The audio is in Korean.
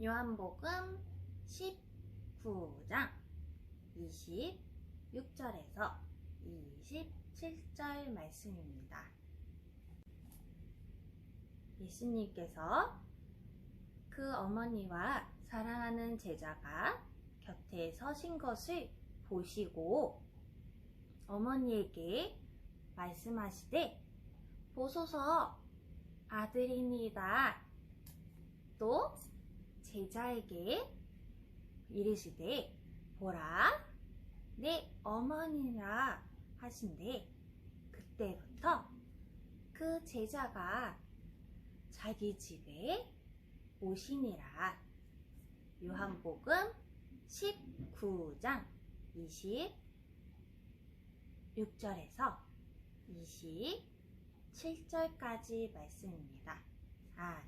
요한복음 19장 26절에서 27절 말씀입니다. 예수님께서 그 어머니와 사랑하는 제자가 곁에 서신 것을 보시고 어머니에게 말씀하시되 보소서 아들이니이다. 또 제자에게 이르시되 보라 내 어머니라 하신대 그때부터 그 제자가 자기 집에 오시니라 요한복음 19장 26절에서 27절까지 말씀입니다. 아멘